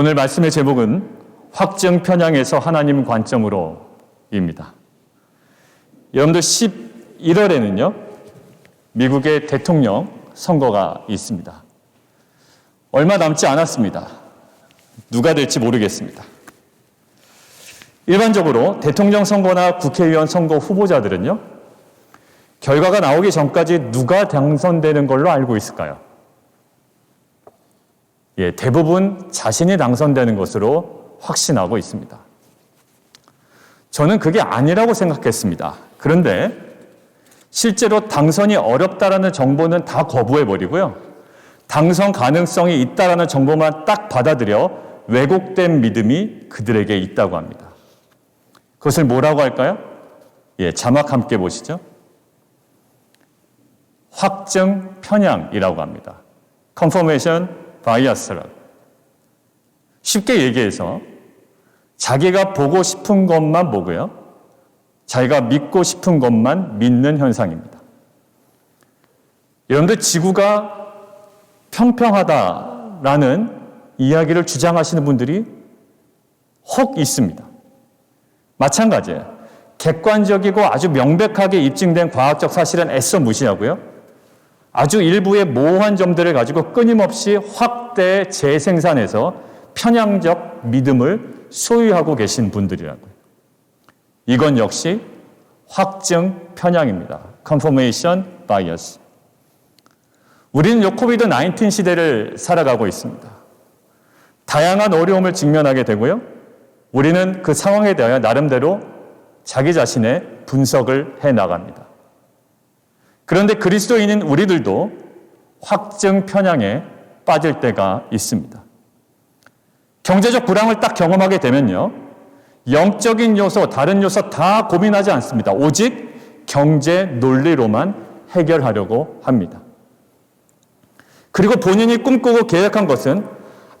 오늘 말씀의 제목은 확증 편향에서 하나님 관점으로입니다. 여러분들 11월에는요, 미국의 대통령 선거가 있습니다. 얼마 남지 않았습니다. 누가 될지 모르겠습니다. 일반적으로 대통령 선거나 국회의원 선거 후보자들은요, 결과가 나오기 전까지 누가 당선되는 걸로 알고 있을까요? 예, 대부분 자신이 당선되는 것으로 확신하고 있습니다. 저는 그게 아니라고 생각했습니다. 그런데 실제로 당선이 어렵다라는 정보는 다 거부해 버리고요. 당선 가능성이 있다라는 정보만 딱 받아들여 왜곡된 믿음이 그들에게 있다고 합니다. 그것을 뭐라고 할까요? 예, 자막 함께 보시죠. 확증 편향이라고 합니다. Bias라. 쉽게 얘기해서 자기가 보고 싶은 것만 보고요. 자기가 믿고 싶은 것만 믿는 현상입니다. 여러분들 지구가 평평하다라는 이야기를 주장하시는 분들이 혹 있습니다. 마찬가지예요. 객관적이고 아주 명백하게 입증된 과학적 사실은 애써 무시하고요. 아주 일부의 모호한 점들을 가지고 끊임없이 확대 재생산해서 편향적 믿음을 소유하고 계신 분들이라고요. 이건 역시 확증 편향입니다. confirmation bias. 우리는 요 코비드 19 시대를 살아가고 있습니다. 다양한 어려움을 직면하게 되고요. 우리는 그 상황에 대하여 나름대로 자기 자신의 분석을 해 나갑니다. 그런데 그리스도인인 우리들도 확증 편향에 빠질 때가 있습니다. 경제적 불황을 딱 경험하게 되면요. 영적인 요소, 다른 요소 다 고민하지 않습니다. 오직 경제 논리로만 해결하려고 합니다. 그리고 본인이 꿈꾸고 계획한 것은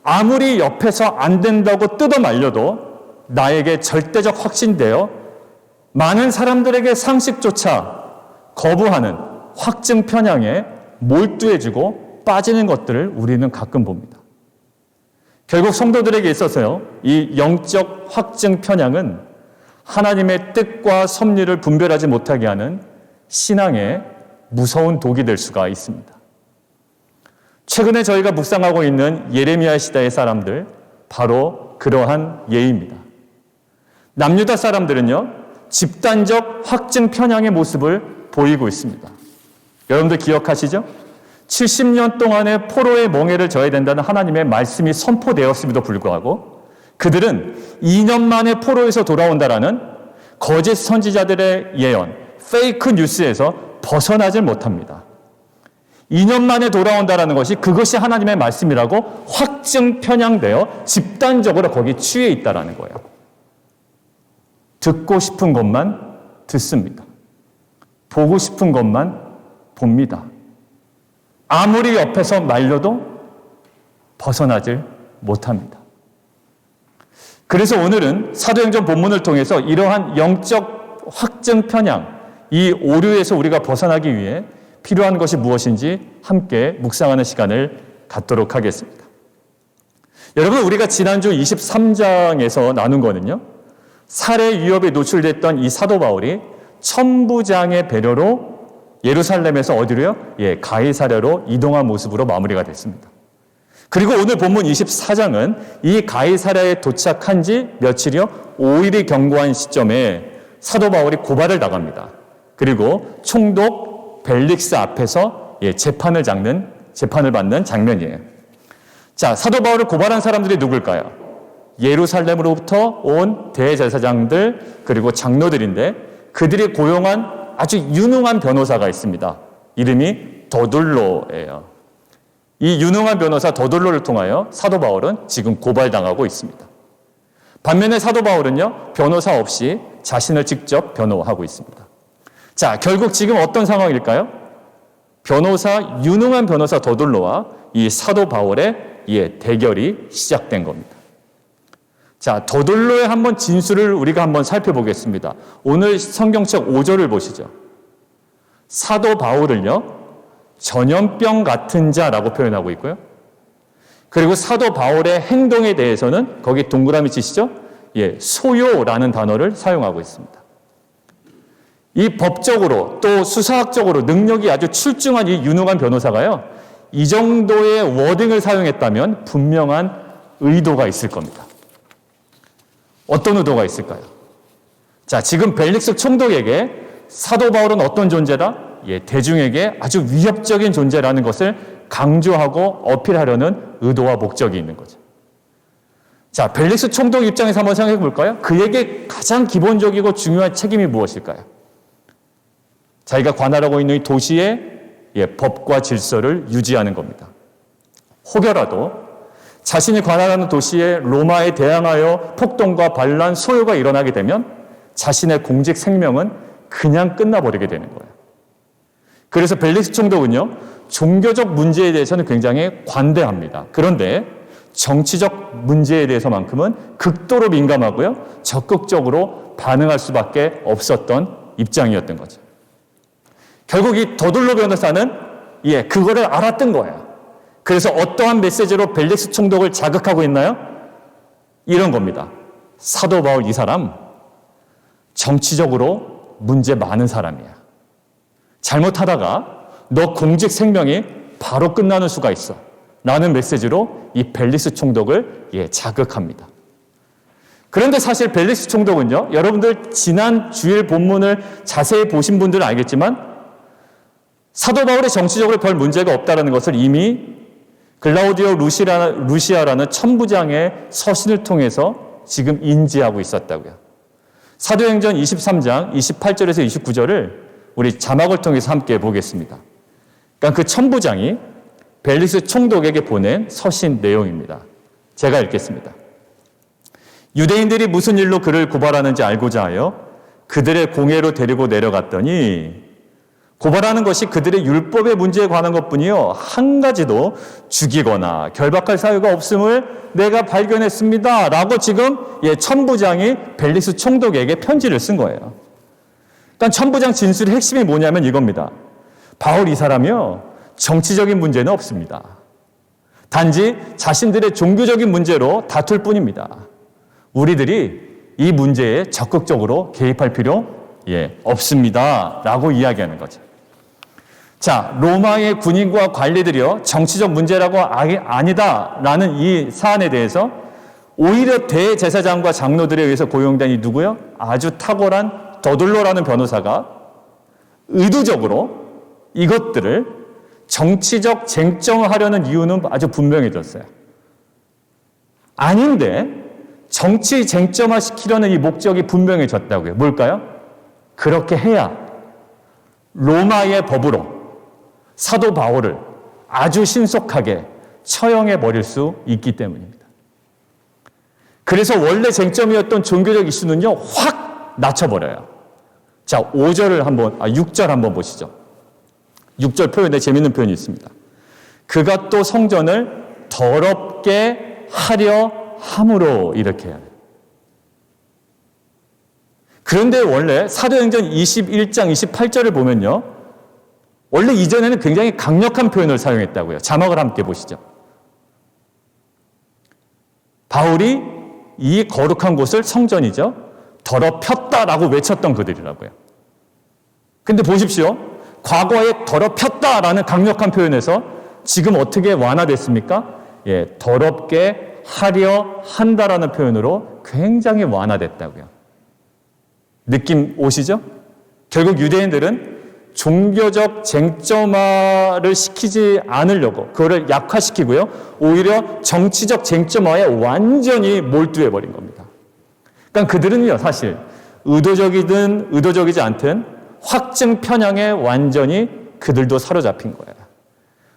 아무리 옆에서 안 된다고 뜯어 말려도 나에게 절대적 확신되어 많은 사람들에게 상식조차 거부하는 확증 편향에 몰두해지고 빠지는 것들을 우리는 가끔 봅니다. 결국 성도들에게 있어서요, 이 영적 확증 편향은 하나님의 뜻과 섭리를 분별하지 못하게 하는 신앙의 무서운 독이 될 수가 있습니다. 최근에 저희가 묵상하고 있는 예레미야 시대의 사람들, 바로 그러한 예입니다. 남유다 사람들은요, 집단적 확증 편향의 모습을 보이고 있습니다. 여러분들 기억하시죠? 70년 동안의 포로의 몽해를 져야 된다는 하나님의 말씀이 선포되었음에도 불구하고 그들은 2년 만에 포로에서 돌아온다라는 거짓 선지자들의 예언, 페이크 뉴스에서 벗어나질 못합니다. 2년 만에 돌아온다라는 것이 그것이 하나님의 말씀이라고 확증 편향되어 집단적으로 거기 취해 있다라는 거예요. 듣고 싶은 것만 듣습니다. 보고 싶은 것만 봅니다. 아무리 옆에서 말려도 벗어나질 못합니다. 그래서 오늘은 사도행전 본문을 통해서 이러한 영적 확증 편향, 이 오류에서 우리가 벗어나기 위해 필요한 것이 무엇인지 함께 묵상하는 시간을 갖도록 하겠습니다. 여러분, 우리가 지난주 23장에서 나눈 거는요, 살해 위협에 노출됐던 이 사도 바울이 천부장의 배려로 예루살렘에서 어디로요? 예, 가이사랴로 이동한 모습으로 마무리가 됐습니다. 그리고 오늘 본문 24장은 이 가이사랴에 도착한 지 며칠이요? 5일이 경고한 시점에 사도 바울이 고발을 나갑니다. 그리고 총독 벨릭스 앞에서 예, 재판을 잡는 재판을 받는 장면이에요. 자, 사도 바울을 고발한 사람들이 누굴까요? 예루살렘으로부터 온 대제사장들 그리고 장로들인데 그들이 고용한 아주 유능한 변호사가 있습니다. 이름이 더둘로예요. 이 유능한 변호사 더둘로를 통하여 사도 바울은 지금 고발당하고 있습니다. 반면에 사도 바울은요, 변호사 없이 자신을 직접 변호하고 있습니다. 자, 결국 지금 어떤 상황일까요? 변호사, 유능한 변호사 더둘로와 이 사도 바울의 예, 대결이 시작된 겁니다. 자, 더돌로의 한번 진술을 우리가 한번 살펴보겠습니다. 오늘 성경책 5절을 보시죠. 사도 바울을요, 전염병 같은 자라고 표현하고 있고요. 그리고 사도 바울의 행동에 대해서는 거기 동그라미 치시죠? 예, 소요라는 단어를 사용하고 있습니다. 이 법적으로 또 수사학적으로 능력이 아주 출중한 이 유능한 변호사가요. 이 정도의 워딩을 사용했다면 분명한 의도가 있을 겁니다. 어떤 의도가 있을까요? 자, 지금 벨릭스 총독에게 사도 바울은 어떤 존재다? 예, 대중에게 아주 위협적인 존재라는 것을 강조하고 어필하려는 의도와 목적이 있는 거죠. 자, 벨릭스 총독 입장에서 한번 생각해 볼까요? 그에게 가장 기본적이고 중요한 책임이 무엇일까요? 자기가 관할하고 있는 이 도시의 예, 법과 질서를 유지하는 겁니다. 혹여라도 자신이 관할하는 도시에 로마에 대항하여 폭동과 반란, 소요가 일어나게 되면 자신의 공직 생명은 그냥 끝나버리게 되는 거예요. 그래서 벨릭스 총독은요, 종교적 문제에 대해서는 굉장히 관대합니다. 그런데 정치적 문제에 대해서만큼은 극도로 민감하고요, 적극적으로 반응할 수밖에 없었던 입장이었던 거죠. 결국 이 더둘로 변호사는 예, 그거를 알았던 거예요. 그래서 어떠한 메시지로 벨릭스 총독을 자극하고 있나요? 이런 겁니다. 사도 바울 이 사람 정치적으로 문제 많은 사람이야. 잘못하다가 너 공직 생명이 바로 끝나는 수가 있어. 라는 메시지로 이 벨리스 총독을 예, 자극합니다. 그런데 사실 벨리스 총독은요, 여러분들 지난 주일 본문을 자세히 보신 분들은 알겠지만 사도 바울의 정치적으로 별 문제가 없다는 것을 이미 글라우디오 루시라, 루시아 라는 천부장의 서신을 통해서 지금 인지하고 있었다고요. 사도행전 23장 28절에서 29절을 우리 자막을 통해서 함께 보겠습니다. 그러니까 그 천부장이 벨리스 총독에게 보낸 서신 내용입니다. 제가 읽겠습니다. 유대인들이 무슨 일로 그를 고발하는지 알고자 하여 그들의 공회로 데리고 내려갔더니 고발하는 것이 그들의 율법의 문제에 관한 것뿐이요 한 가지도 죽이거나 결박할 사유가 없음을 내가 발견했습니다라고 지금 예 천부장이 벨리스 총독에게 편지를 쓴 거예요. 그러니까 천부장 진술의 핵심이 뭐냐면 이겁니다. 바울 이 사람이요 정치적인 문제는 없습니다. 단지 자신들의 종교적인 문제로 다툴 뿐입니다. 우리들이 이 문제에 적극적으로 개입할 필요 예, 없습니다. 라고 이야기하는 거죠. 자, 로마의 군인과 관리들이요, 정치적 문제라고 아니다라는 이 사안에 대해서 오히려 대제사장과 장로들에 의해서 고용된 이 누구요? 아주 탁월한 더둘로라는 변호사가 의도적으로 이것들을 정치적 쟁점을 하려는 이유는 아주 분명해졌어요. 아닌데 정치 쟁점화 시키려는 이 목적이 분명해졌다고요. 뭘까요? 그렇게 해야 로마의 법으로 사도 바울을 아주 신속하게 처형해 버릴 수 있기 때문입니다. 그래서 원래 쟁점이었던 종교적 이슈는요, 확 낮춰버려요. 자, 5절을 한번, 아, 6절 한번 보시죠. 6절 표현에 재밌는 표현이 있습니다. 그가 또 성전을 더럽게 하려 함으로 이렇게 해요. 그런데 원래 사도행전 21장 28절을 보면요. 원래 이전에는 굉장히 강력한 표현을 사용했다고요. 자막을 함께 보시죠. 바울이 이 거룩한 곳을 성전이죠. 더럽혔다라고 외쳤던 그들이라고요. 근데 보십시오. 과거에 더럽혔다라는 강력한 표현에서 지금 어떻게 완화됐습니까? 예, 더럽게 하려 한다라는 표현으로 굉장히 완화됐다고요. 느낌 오시죠? 결국 유대인들은 종교적 쟁점화를 시키지 않으려고 그거를 약화시키고요. 오히려 정치적 쟁점화에 완전히 몰두해 버린 겁니다. 그러니까 그들은요, 사실 의도적이든 의도적이지 않든 확증 편향에 완전히 그들도 사로잡힌 거예요.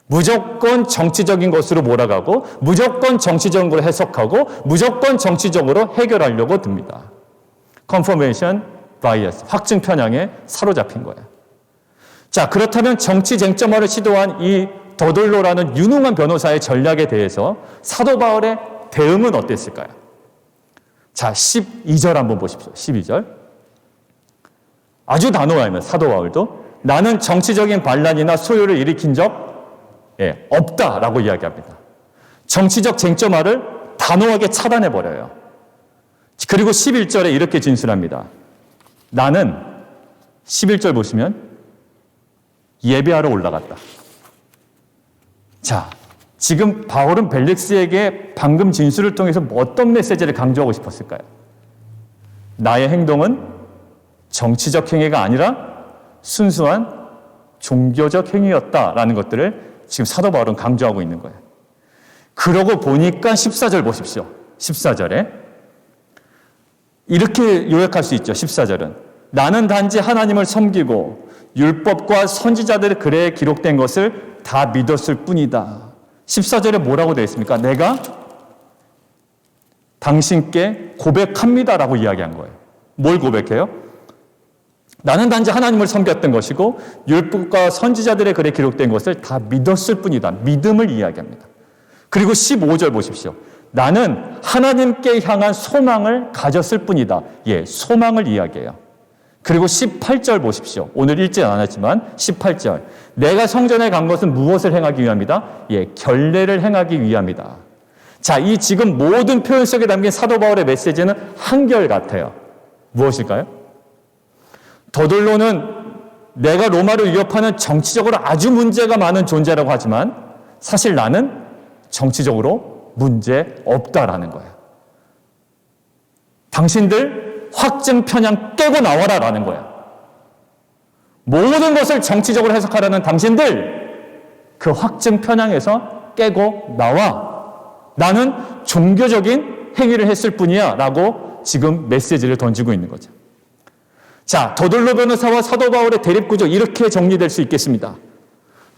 무조건 정치적인 것으로 몰아가고 무조건 정치적인 걸 해석하고 무조건 정치적으로 해결하려고 듭니다. 컨퍼메이션 바이어스, 확증 편향에 사로잡힌 거예요. 자, 그렇다면 정치 쟁점화를 시도한 이 더돌로라는 유능한 변호사의 전략에 대해서 사도 바울의 대응은 어땠을까요? 자, 12절 한번 보십시오. 12절. 아주 단호하면 사도 바울도 나는 정치적인 반란이나 소요를 일으킨 적 예, 없다라고 이야기합니다. 정치적 쟁점화를 단호하게 차단해 버려요. 그리고 11절에 이렇게 진술합니다. 나는 11절 보시면 예배하러 올라갔다. 자, 지금 바울은 벨릭스에게 방금 진술을 통해서 어떤 메시지를 강조하고 싶었을까요? 나의 행동은 정치적 행위가 아니라 순수한 종교적 행위였다라는 것들을 지금 사도 바울은 강조하고 있는 거예요. 그러고 보니까 14절 보십시오. 14절에 이렇게 요약할 수 있죠. 14절은 나는 단지 하나님을 섬기고 율법과 선지자들의 글에 기록된 것을 다 믿었을 뿐이다. 14절에 뭐라고 되어 있습니까? 내가 당신께 고백합니다라고 이야기한 거예요. 뭘 고백해요? 나는 단지 하나님을 섬겼던 것이고 율법과 선지자들의 글에 기록된 것을 다 믿었을 뿐이다. 믿음을 이야기합니다. 그리고 15절 보십시오. 나는 하나님께 향한 소망을 가졌을 뿐이다. 예, 소망을 이야기해요. 그리고 18절 보십시오. 오늘 읽지 않았지만 18절. 내가 성전에 간 것은 무엇을 행하기 위함이다? 예, 결례를 행하기 위함이다. 자, 이 지금 모든 표현 속에 담긴 사도 바울의 메시지는 한결 같아요. 무엇일까요? 더들로는 내가 로마를 위협하는 정치적으로 아주 문제가 많은 존재라고 하지만 사실 나는 정치적으로 문제 없다라는 거예요. 당신들 확증 편향 깨고 나와라 라는 거야. 모든 것을 정치적으로 해석하려는 당신들 그 확증 편향에서 깨고 나와. 나는 종교적인 행위를 했을 뿐이야 라고 지금 메시지를 던지고 있는 거죠. 자, 더들로 변호사와 사도 바울의 대립구조 이렇게 정리될 수 있겠습니다.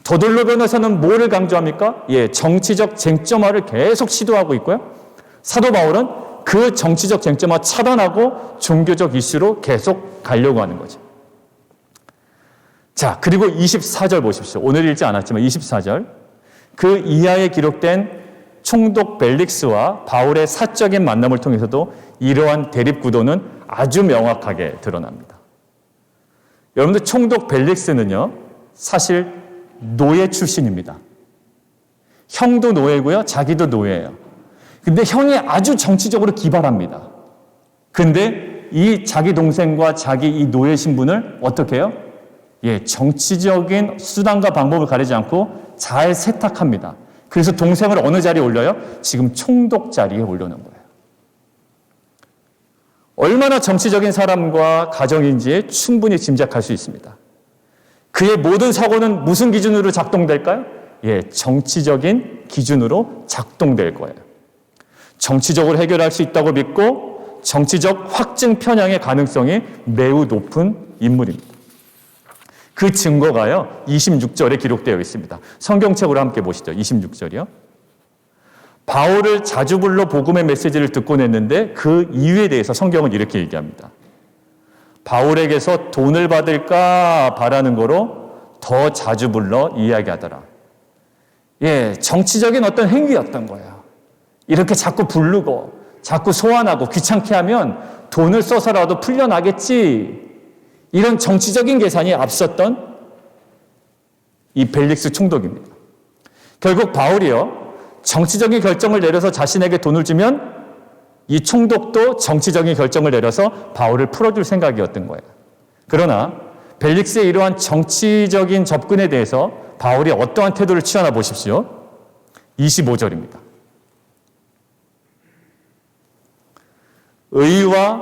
더들로 변호사는 뭐를 강조합니까? 예, 정치적 쟁점화를 계속 시도하고 있고요. 사도 바울은 그 정치적 쟁점화 차단하고 종교적 이슈로 계속 가려고 하는 거죠. 자, 그리고 24절 보십시오. 오늘 읽지 않았지만 24절. 그 이하에 기록된 총독 벨릭스와 바울의 사적인 만남을 통해서도 이러한 대립 구도는 아주 명확하게 드러납니다. 여러분들 총독 벨릭스는요, 사실 노예 출신입니다. 형도 노예고요, 자기도 노예예요. 근데 형이 아주 정치적으로 기발합니다. 근데 이 자기 동생과 자기 이 노예 신분을 어떻게 해요? 예, 정치적인 수단과 방법을 가리지 않고 잘 세탁합니다. 그래서 동생을 어느 자리에 올려요? 지금 총독 자리에 올려놓은 거예요. 얼마나 정치적인 사람과 가정인지 충분히 짐작할 수 있습니다. 그의 모든 사고는 무슨 기준으로 작동될까요? 예, 정치적인 기준으로 작동될 거예요. 정치적으로 해결할 수 있다고 믿고 정치적 확증 편향의 가능성이 매우 높은 인물입니다. 그 증거가요, 26절에 기록되어 있습니다. 성경책으로 함께 보시죠. 26절이요. 바울을 자주 불러 복음의 메시지를 듣곤 했는데 그 이유에 대해서 성경은 이렇게 얘기합니다. 바울에게서 돈을 받을까 바라는 거로 더 자주 불러 이야기하더라. 예, 정치적인 어떤 행위였던 거예요. 이렇게 자꾸 부르고 자꾸 소환하고 귀찮게 하면 돈을 써서라도 풀려나겠지. 이런 정치적인 계산이 앞섰던 이 벨릭스 총독입니다. 결국 바울이요. 정치적인 결정을 내려서 자신에게 돈을 주면 이 총독도 정치적인 결정을 내려서 바울을 풀어줄 생각이었던 거예요. 그러나 벨릭스의 이러한 정치적인 접근에 대해서 바울이 어떠한 태도를 취하나 보십시오. 25절입니다. 의와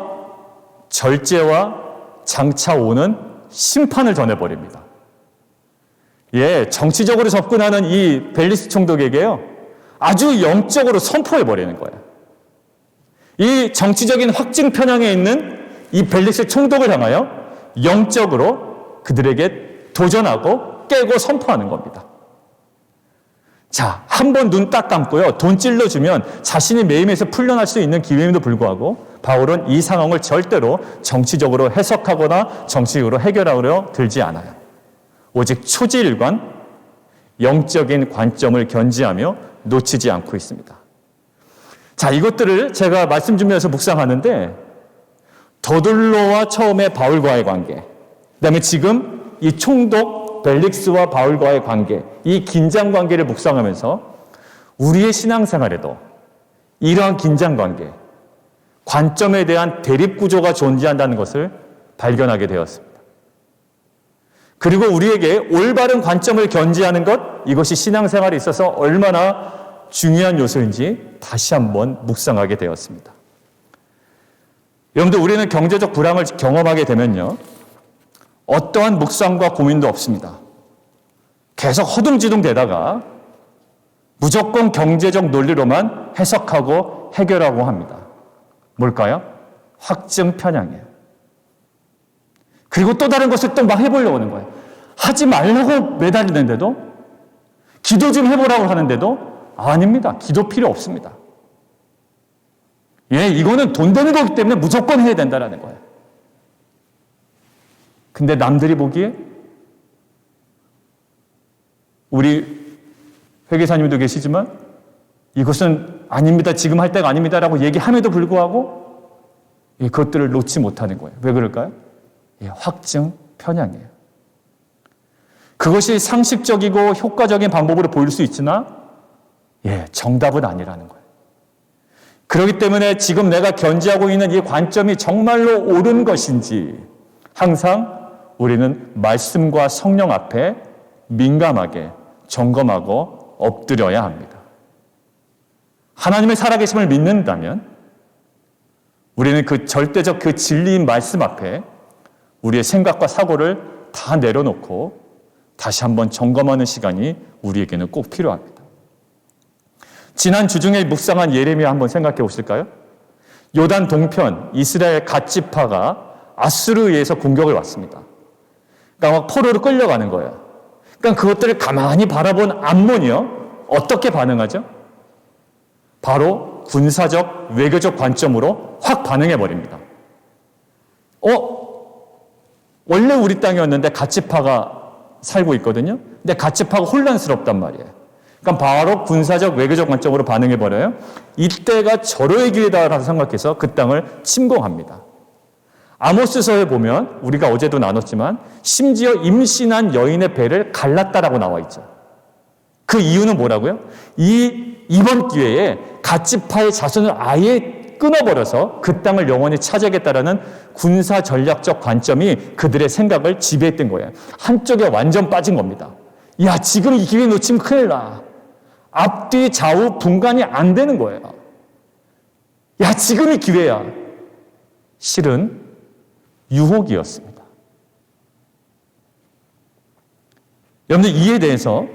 절제와 장차 오는 심판을 전해버립니다. 예, 정치적으로 접근하는 이 벨리스 총독에게요, 아주 영적으로 선포해버리는 거예요. 이 정치적인 확증 편향에 있는 이 벨리스 총독을 향하여 영적으로 그들에게 도전하고 깨고 선포하는 겁니다. 자, 한 번 눈 딱 감고요. 돈 찔러주면 자신이 매임에서 풀려날 수 있는 기회임에도 불구하고 바울은 이 상황을 절대로 정치적으로 해석하거나 정치적으로 해결하려 들지 않아요. 오직 초지일관, 영적인 관점을 견지하며 놓치지 않고 있습니다. 자, 이것들을 제가 말씀 주면서 묵상하는데 더둘로와 처음에 바울과의 관계, 그 다음에 지금 이 총독 벨릭스와 바울과의 관계, 이 긴장 관계를 묵상하면서 우리의 신앙생활에도 이러한 긴장 관계, 관점에 대한 대립 구조가 존재한다는 것을 발견하게 되었습니다. 그리고 우리에게 올바른 관점을 견지하는 것, 이것이 신앙생활에 있어서 얼마나 중요한 요소인지 다시 한번 묵상하게 되었습니다. 여러분들, 우리는 경제적 불황을 경험하게 되면요. 어떠한 묵상과 고민도 없습니다. 계속 허둥지둥 되다가 무조건 경제적 논리로만 해석하고 해결하고 합니다. 뭘까요? 확증 편향이에요. 그리고 또 다른 것을 또 막 해보려고 하는 거예요. 하지 말라고 매달리는데도, 기도 좀 해보라고 하는데도, 아닙니다. 기도 필요 없습니다. 예, 이거는 돈 되는 거기 때문에 무조건 해야 된다라는 거예요. 근데 남들이 보기에 우리 회계사님도 계시지만 이것은 아닙니다. 지금 할 때가 아닙니다 라고 얘기함에도 불구하고 그것들을 놓지 못하는 거예요. 왜 그럴까요? 예, 확증 편향이에요. 그것이 상식적이고 효과적인 방법으로 보일 수 있으나 예, 정답은 아니라는 거예요. 그렇기 때문에 지금 내가 견지하고 있는 이 관점이 정말로 옳은 것인지 항상 우리는 말씀과 성령 앞에 민감하게 점검하고 엎드려야 합니다. 하나님의 살아계심을 믿는다면 우리는 그 절대적 그 진리인 말씀 앞에 우리의 생각과 사고를 다 내려놓고 다시 한번 점검하는 시간이 우리에게는 꼭 필요합니다. 지난 주중에 묵상한 예레미야 한번 생각해 보실까요? 요단 동편 이스라엘 갓지파가 아수르에 의해서 공격을 왔습니다. 그러니까 막 포로로 끌려가는 거예요. 그러니까 그것들을 가만히 바라본 암몬이요. 어떻게 반응하죠? 바로 군사적, 외교적 관점으로 확 반응해 버립니다. 어? 원래 우리 땅이었는데 가치파가 살고 있거든요. 근데 가치파가 혼란스럽단 말이에요. 그러니까 바로 군사적, 외교적 관점으로 반응해 버려요. 이때가 절호의 기회다라고 생각해서 그 땅을 침공합니다. 아모스서에 보면 우리가 어제도 나눴지만 심지어 임신한 여인의 배를 갈랐다라고 나와 있죠. 그 이유는 뭐라고요? 이 이번 기회에 가치파의 자손을 아예 끊어버려서 그 땅을 영원히 차지하겠다라는 군사 전략적 관점이 그들의 생각을 지배했던 거예요. 한쪽에 완전 빠진 겁니다. 야, 지금 이 기회 놓치면 큰일 나. 앞뒤 좌우 분간이 안 되는 거예요. 야, 지금이 기회야. 실은 유혹이었습니다. 여러분들 이에 대해서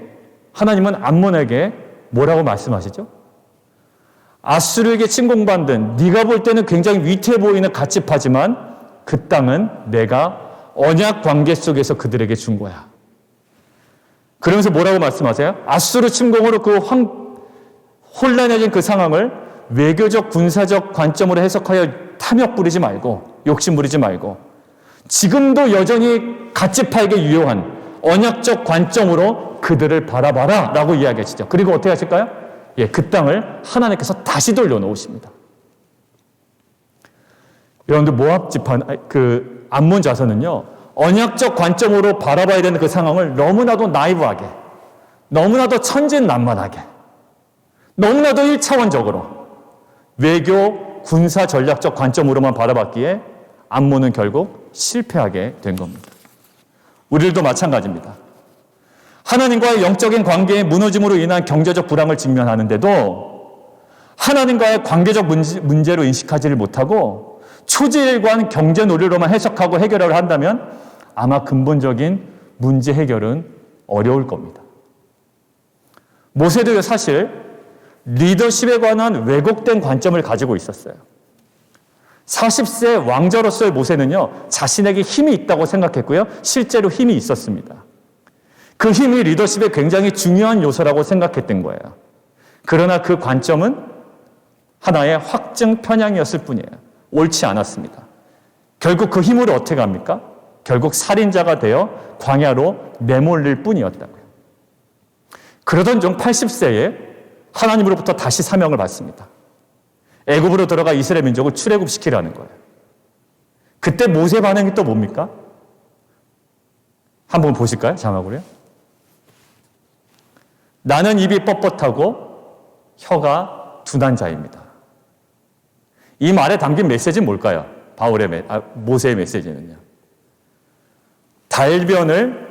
하나님은 암몬에게 뭐라고 말씀하시죠? 아수르에게 침공받은 네가 볼 때는 굉장히 위태해 보이는 가치파지만 그 땅은 내가 언약 관계 속에서 그들에게 준 거야. 그러면서 뭐라고 말씀하세요? 아수르 침공으로 그 황, 혼란해진 그 상황을 외교적 군사적 관점으로 해석하여 탐욕 부리지 말고 욕심 부리지 말고 지금도 여전히 가치파에게 유효한 언약적 관점으로 그들을 바라봐라 라고 이야기하시죠. 그리고 어떻게 하실까요? 예, 그 땅을 하나님께서 다시 돌려놓으십니다. 여러분들 모압 지판 그 암몬 자손은요 언약적 관점으로 바라봐야 되는 그 상황을 너무나도 나이브하게, 너무나도 천진난만하게, 너무나도 일차원적으로 외교 군사 전략적 관점으로만 바라봤기에 암몬은 결국 실패하게 된 겁니다. 우리들도 마찬가지입니다. 하나님과의 영적인 관계의 무너짐으로 인한 경제적 불황을 직면하는데도 하나님과의 관계적 문제, 로 인식하지를 못하고 초지일관 경제 논리로만 해석하고 해결을 한다면 아마 근본적인 문제 해결은 어려울 겁니다. 모세도 사실 리더십에 관한 왜곡된 관점을 가지고 있었어요. 40세 왕자로서의 모세는요, 자신에게 힘이 있다고 생각했고요, 실제로 힘이 있었습니다. 그 힘이 리더십에 굉장히 중요한 요소라고 생각했던 거예요. 그러나 그 관점은 하나의 확증 편향이었을 뿐이에요. 옳지 않았습니다. 결국 그 힘으로 어떻게 합니까? 결국 살인자가 되어 광야로 내몰릴 뿐이었다고요. 그러던 중 80세에 하나님으로부터 다시 사명을 받습니다. 애굽으로 들어가 이스라엘 민족을 출애굽시키라는 거예요. 그때 모세 반응이 또 뭡니까? 한번 보실까요? 자막으로요. 나는 입이 뻣뻣하고 혀가 둔한 자입니다. 이 말에 담긴 메시지는 뭘까요? 바울의 메, 아, 모세의 메시지는요. 달변을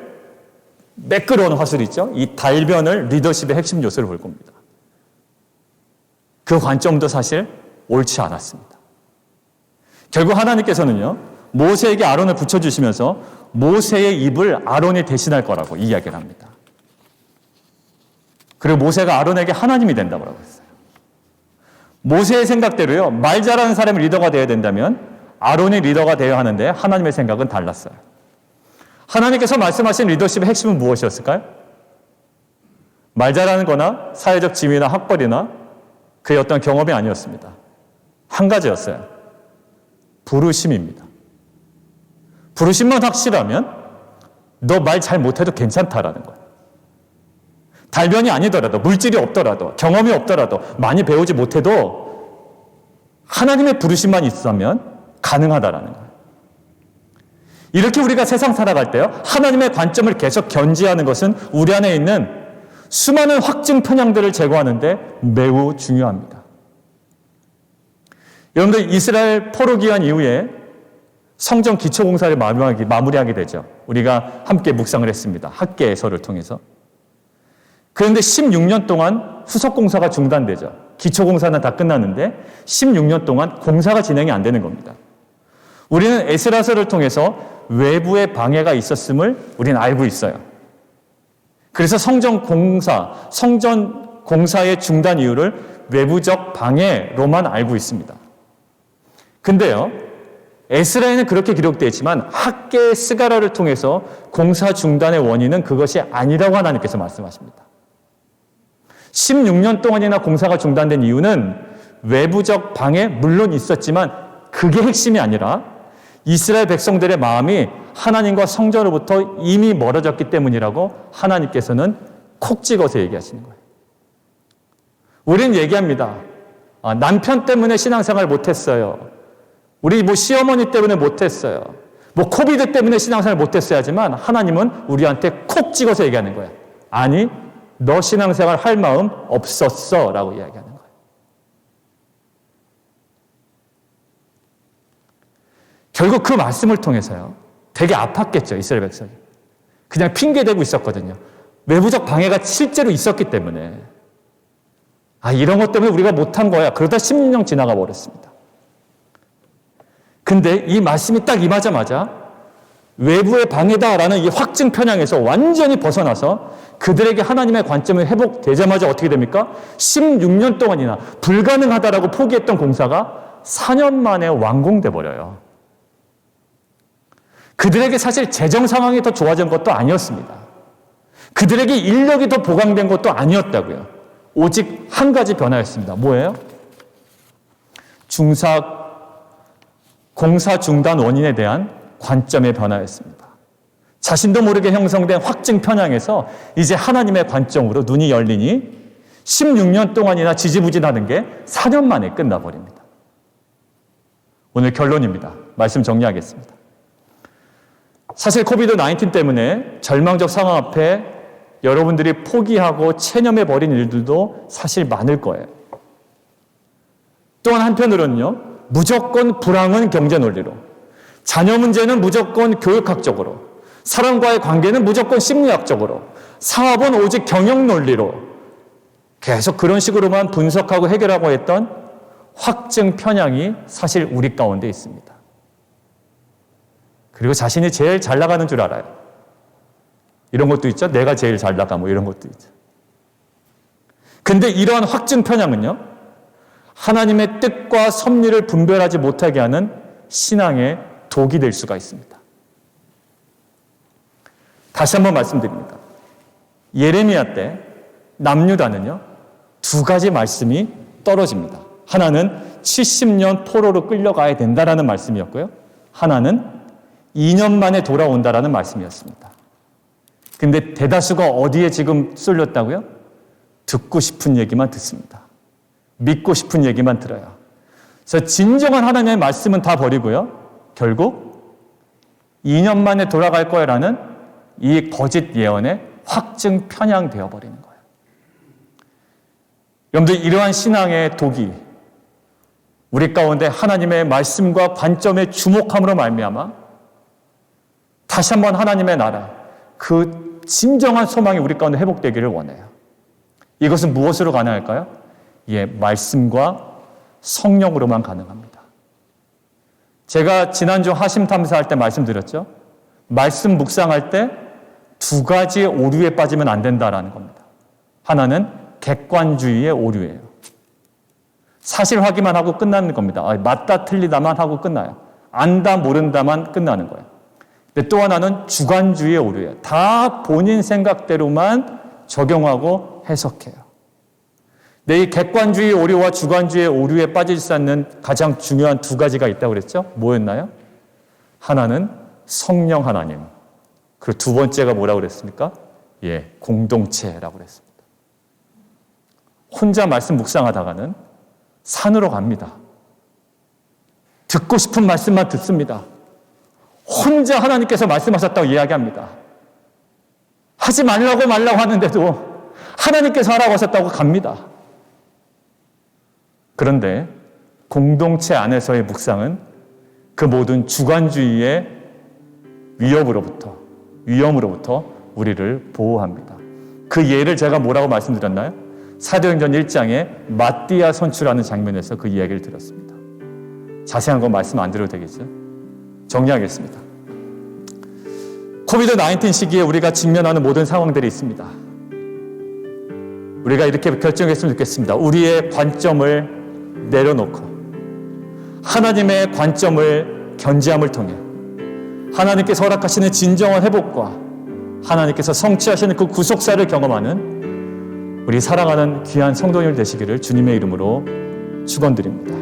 매끄러운 화술 있죠? 이 달변을 리더십의 핵심 요소를 볼 겁니다. 그 관점도 사실 옳지 않았습니다. 결국 하나님께서는요, 모세에게 아론을 붙여주시면서 모세의 입을 아론이 대신할 거라고 이야기를 합니다. 그리고 모세가 아론에게 하나님이 된다고 했어요. 모세의 생각대로요, 말 잘하는 사람이 리더가 되어야 된다면 아론이 리더가 되어야 하는데 하나님의 생각은 달랐어요. 하나님께서 말씀하신 리더십의 핵심은 무엇이었을까요? 말 잘하는 거나 사회적 지위나 학벌이나 그의 어떤 경험이 아니었습니다. 한 가지였어요. 부르심입니다. 부르심만 확실하면 너 말 잘 못해도 괜찮다라는 거예요. 달변이 아니더라도, 물질이 없더라도, 경험이 없더라도, 많이 배우지 못해도 하나님의 부르심만 있으면 가능하다라는 거예요. 이렇게 우리가 세상 살아갈 때요, 하나님의 관점을 계속 견지하는 것은 우리 안에 있는 수많은 확증 편향들을 제거하는데 매우 중요합니다. 여러분들 이스라엘 포로 기한 이후에 성전 기초 공사를 마무리하게, 마무리하게 되죠. 우리가 함께 묵상을 했습니다. 학계에서를 통해서. 그런데 16년 동안 후속 공사가 중단되죠. 기초 공사는 다 끝났는데 16년 동안 공사가 진행이 안 되는 겁니다. 우리는 에스라서를 통해서 외부의 방해가 있었음을 우리는 알고 있어요. 그래서 성전 공사, 성전 공사의 중단 이유를 외부적 방해로만 알고 있습니다. 근데요, 에스라에는 그렇게 기록되어 있지만 학계 스가라를 통해서 공사 중단의 원인은 그것이 아니라고 하나님께서 말씀하십니다. 16년 동안이나 공사가 중단된 이유는 외부적 방해 물론 있었지만 그게 핵심이 아니라 이스라엘 백성들의 마음이 하나님과 성전으로부터 이미 멀어졌기 때문이라고 하나님께서는 콕 찍어서 얘기하시는 거예요. 우리는 얘기합니다. 아, 남편 때문에 신앙생활 못했어요. 우리 뭐 시어머니 때문에 못했어요. 뭐 코비드 때문에 신앙생활 못했어야 하지만 하나님은 우리한테 콕 찍어서 얘기하는 거야. 아니, 너 신앙생활 할 마음 없었어. 라고 이야기하는 거예요. 결국 그 말씀을 통해서요. 되게 아팠겠죠. 이스라엘 백성이. 그냥 핑계대고 있었거든요. 외부적 방해가 실제로 있었기 때문에. 아, 이런 것 때문에 우리가 못한 거야. 그러다 10년 지나가 버렸습니다. 근데 이 말씀이 딱 임하자마자 외부의 방해다라는 이 확증 편향에서 완전히 벗어나서 그들에게 하나님의 관점이 회복되자마자 어떻게 됩니까? 16년 동안이나 불가능하다라고 포기했던 공사가 4년 만에 완공돼 버려요. 그들에게 사실 재정 상황이 더 좋아진 것도 아니었습니다. 그들에게 인력이 더 보강된 것도 아니었다고요. 오직 한 가지 변화였습니다. 뭐예요? 중사 공사 중단 원인에 대한 관점의 변화였습니다. 자신도 모르게 형성된 확증 편향에서 이제 하나님의 관점으로 눈이 열리니 16년 동안이나 지지부진하는 게 4년 만에 끝나버립니다. 오늘 결론입니다. 말씀 정리하겠습니다. 사실 코비드 19 때문에 절망적 상황 앞에 여러분들이 포기하고 체념해 버린 일들도 사실 많을 거예요. 또한 한편으로는요, 무조건 불황은 경제 논리로, 자녀 문제는 무조건 교육학적으로, 사람과의 관계는 무조건 심리학적으로, 사업은 오직 경영 논리로 계속 그런 식으로만 분석하고 해결하고 했던 확증 편향이 사실 우리 가운데 있습니다. 그리고 자신이 제일 잘 나가는 줄 알아요. 이런 것도 있죠. 내가 제일 잘 나가 뭐 이런 것도 있죠. 근데 이러한 확증 편향은요. 하나님의 뜻과 섭리를 분별하지 못하게 하는 신앙의 독이 될 수가 있습니다. 다시 한번 말씀드립니다. 예레미야 때 남유다는요. 두 가지 말씀이 떨어집니다. 하나는 70년 포로로 끌려가야 된다라는 말씀이었고요. 하나는 2년 만에 돌아온다라는 말씀이었습니다. 근데 대다수가 어디에 지금 쏠렸다고요? 듣고 싶은 얘기만 듣습니다. 믿고 싶은 얘기만 들어요. 그래서 진정한 하나님의 말씀은 다 버리고요. 결국 2년 만에 돌아갈 거라는 이 거짓 예언에 확증 편향되어 버리는 거예요. 여러분들 이러한 신앙의 독이 우리 가운데 하나님의 말씀과 관점에 주목함으로 말미암아 다시 한번 하나님의 나라 그 진정한 소망이 우리 가운데 회복되기를 원해요. 이것은 무엇으로 가능할까요? 예, 말씀과 성령으로만 가능합니다. 제가 지난주 하심 탐사할 때 말씀드렸죠. 말씀 묵상할 때 두 가지 오류에 빠지면 안 된다라는 겁니다. 하나는 객관주의의 오류예요. 사실 확인만 하고 끝나는 겁니다. 아, 맞다 틀리다만 하고 끝나요. 안다 모른다만 끝나는 거예요. 근데 또 하나는 주관주의의 오류예요. 다 본인 생각대로만 적용하고 해석해요. 내 이 객관주의 오류와 주관주의 오류에 빠질 수 없는 가장 중요한 두 가지가 있다고 그랬죠? 뭐였나요? 하나는 성령 하나님. 그리고 두 번째가 뭐라고 그랬습니까? 예, 공동체라고 그랬습니다. 혼자 말씀 묵상하다가는 산으로 갑니다. 듣고 싶은 말씀만 듣습니다. 혼자 하나님께서 말씀하셨다고 이야기합니다. 하지 말라고 말라고 하는데도 하나님께서 하라고 하셨다고 갑니다. 그런데 공동체 안에서의 묵상은 그 모든 주관주의의 위협으로부터, 위험으로부터 우리를 보호합니다. 그 예를 제가 뭐라고 말씀드렸나요? 사도행전 1장에 마띠아 선출하는 장면에서 그 이야기를 들었습니다. 자세한 건 말씀 안 드려도 되겠죠? 정리하겠습니다. 코비드 19 시기에 우리가 직면하는 모든 상황들이 있습니다. 우리가 이렇게 결정했으면 좋겠습니다. 우리의 관점을 내려놓고 하나님의 관점을 견지함을 통해 하나님께서 허락하시는 진정한 회복과 하나님께서 성취하시는 그 구속사를 경험하는 우리 사랑하는 귀한 성도님 되시기를 주님의 이름으로 축원드립니다.